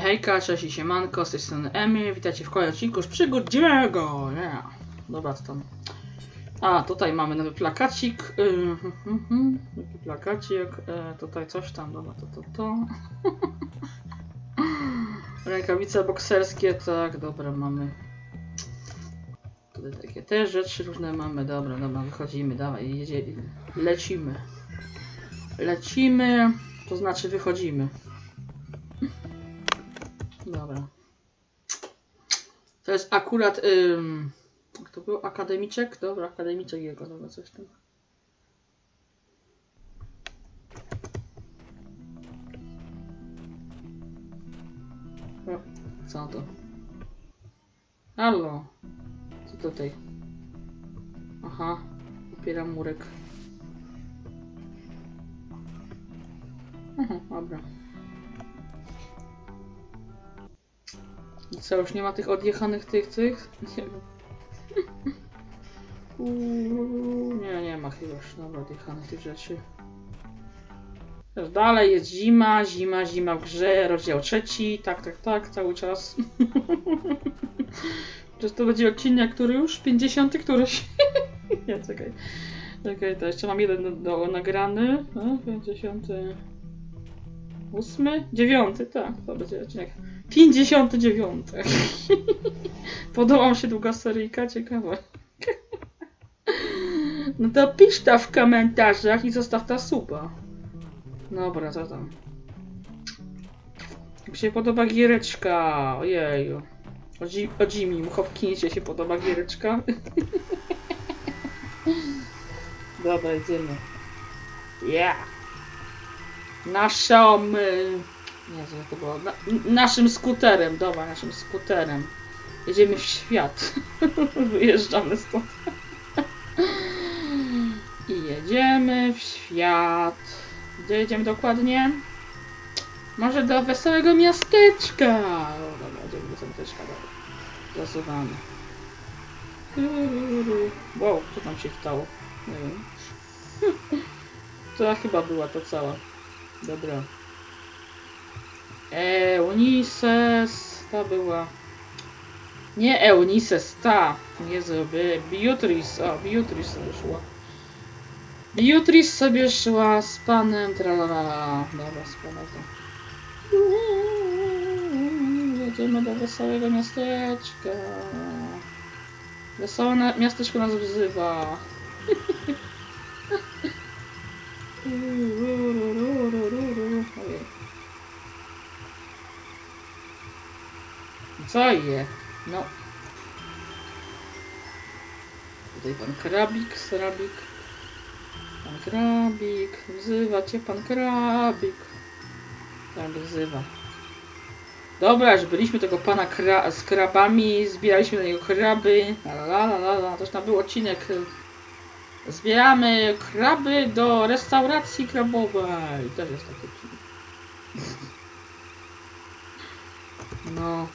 Hejka, cześć i siemanko, z tej strony witajcie w kolejnym odcinku z przygód Dziwego, yeah. Dobra, to tam. A, tutaj mamy nowy plakacik, y, mhm, mhm, taki plakacik, e, tutaj coś tam, dobra, to, to, to. Rękawice bokserskie, tak, dobra, mamy. Tutaj takie też rzeczy różne mamy, dobra, dobra, wychodzimy, dawaj, jedzie, lecimy. Lecimy, to znaczy wychodzimy. Dobra. To jest akurat. Ym, jak to był? Akademiczek? Dobra, akademiczek jego, dobra, coś tam. O, co to? Halo. Co tutaj? Aha, opieram murek. Aha, dobra. I co, już nie ma tych odjechanych tych, tych? Nie wiem. Nie, nie ma chyba już dobra odjechanych tych rzeczy. Dalej jest zima, zima, zima w grze, rozdział trzeci, tak, tak, tak, cały czas. Czy to będzie odcinek, który już? 50 któryś? nie, czekaj. Czekaj, to jeszcze mam jeden do, do nagrany. No, 50. Ósmy? Dziewiąty, tak, to będzie odcinek. 59. Podoba mi się długa seryjka, ciekawe. No to pisz to w komentarzach i zostaw ta suba. Dobra, co tam? Mi się podoba giereczka, ojeju. O, o Jimmy Hopkinsie się podoba giereczka. Dobra, idziemy. Yeah. Naszą... y, nie, to było? Na, naszym skuterem, dobra, naszym skuterem. Jedziemy w świat. Wyjeżdżamy stąd. I jedziemy w świat. Gdzie jedziemy dokładnie? Może do wesołego miasteczka. O, dobra, jedziemy do miasteczka, dobra. Zasuwamy. Wow, co tam się stało? Nie wiem. To chyba była to cała. Dobra. Eunices, ta była. Nie Eunices, ta. Nie zrobię. Beatrice, o, Beatrice sobie szła. Beatrice sobie szła z panem, tralala. Dobra, panem to. Jedziemy do wesołego miasteczka. Wesołe miasteczko nas wzywa. Co je? No. Tutaj pan krabik, srabik. Pan krabik. Wzywa cię pan krabik. Tak wzywa. Dobra, już byliśmy tego pana kra z krabami, zbieraliśmy na niego kraby. La la la la. Też tam był odcinek. Zbieramy kraby do restauracji krabowej. Też jest taki odcinek. No.